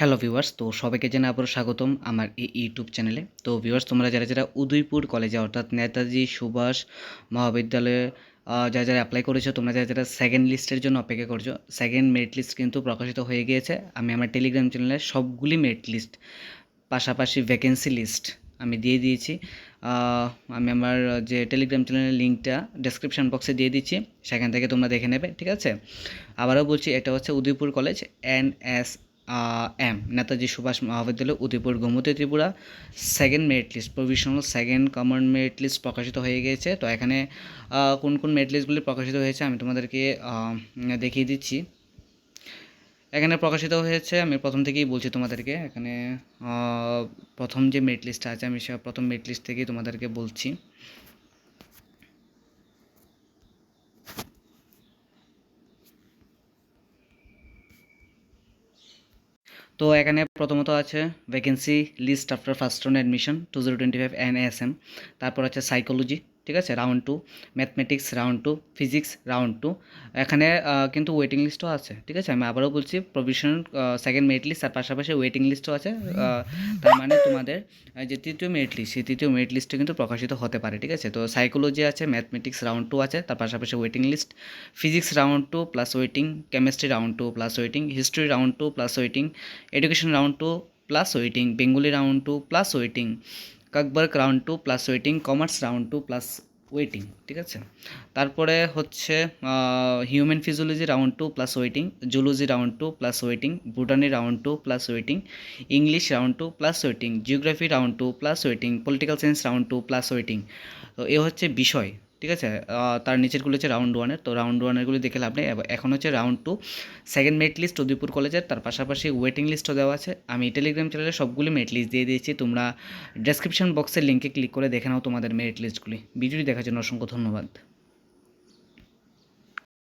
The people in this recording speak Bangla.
হ্যালো ভিউয়ার্স, তো সবাইকে জানাই আবারও স্বাগতম আমার এই ইউটিউব চ্যানেলে। তো ভিউয়ার্স, তোমরা যারা যারা উদয়পুর কলেজে অর্থাৎ নেতাজি, সুভাষ মহাবিদ্যালয়ে যারা যারা অ্যাপ্লাই করেছ, তোমরা যারা যারা সেকেন্ড লিস্টের জন্য অপেক্ষা করছ সেকেন্ড মেরিট লিস্ট কিন্তু প্রকাশিত হয়ে গিয়েছে। আমি আমার টেলিগ্রাম চ্যানেলে সবগুলি মেরিট লিস্ট পাশাপাশি ভ্যাকেন্সি লিস্ট আমি দিয়ে দিয়েছি। আমি আমার যে টেলিগ্রাম চ্যানেলের লিঙ্কটা ডেসক্রিপশন বক্সে দিয়ে দিচ্ছি, সেখান থেকে তোমরা দেখে নেবে, ঠিক আছে? আবারও বলছি, এটা হচ্ছে Udaipur college N S M, Netaji Subhash মহাবিদ্যালয়, Udaipur Gomati Tripura. Second merit list provisional second common merit list প্রকাশিত হয়ে গিয়েছে। তো এখানে কোন কোন মেরিট লিস্টগুলি প্রকাশিত হয়েছে আমি তোমাদেরকে দেখিয়ে দিচ্ছি। এখানে প্রকাশিত হয়েছে, আমি প্রথম থেকেই বলছি তোমাদেরকে, এখানে প্রথম যে মেরিট লিস্টটা আছে, আমি সে প্রথম মেরিট লিস্ট থেকেই তোমাদেরকে বলছি। তো এখানে প্রথমত আছে vacancy list after first round admission two zero twenty five N S M তারপর আছে সাইকোলজি ঠিক আছে? Round two mathematics round two physics round two এখানে কিন্তু ওয়েটিং লিস্টও আছে, ঠিক আছে? আমি আবারও বলছি প্রভিশনাল সেকেন্ড মেরিট লিস্ট তার পাশাপাশি ওয়েটিং লিস্টও আছে তার মানে তোমাদের যে তৃতীয় মেরিট লিস্ট সেই তৃতীয় মেরিট লিস্টে কিন্তু প্রকাশিত হতে পারে, ঠিক আছে? তো সাইকোলজি আছে ম্যাথমেটিক্স রাউন্ড টু আছে, তার পাশাপাশি waiting list physics round two plus waiting chemistry round two plus waiting history round two plus waiting education round two plus waiting Bengali round two plus waiting কাকবার্গ round two plus waiting, commerce round two plus waiting, ঠিক আছে? তারপরে হচ্ছে human physiology round two plus waiting, zoology round two plus waiting botany round two plus waiting, English round two plus waiting, geography round two plus waiting, political science round two plus waiting. তো এ হচ্ছে বিষয়। ঠিক আছে? তার নিচেরগুলো হচ্ছে রাউন্ড ওয়ানের তো রাউন্ড ওয়ানেরগুলি দেখে লাভ নেই। এখন হচ্ছে round two second merit list Udaipur কলেজের তার পাশাপাশি ওয়েটিং লিস্টও দেওয়া আছে। আমি টেলিগ্রাম চ্যানেলে সবগুলি মেট লিস্ট দিয়ে দিয়েছি। তোমরা ডেসক্রিপশন বক্সের লিঙ্কে ক্লিক করে দেখে নাও তোমাদের মেরিট লিস্টগুলি ভিডিওটি দেখার জন্য অসংখ্য ধন্যবাদ।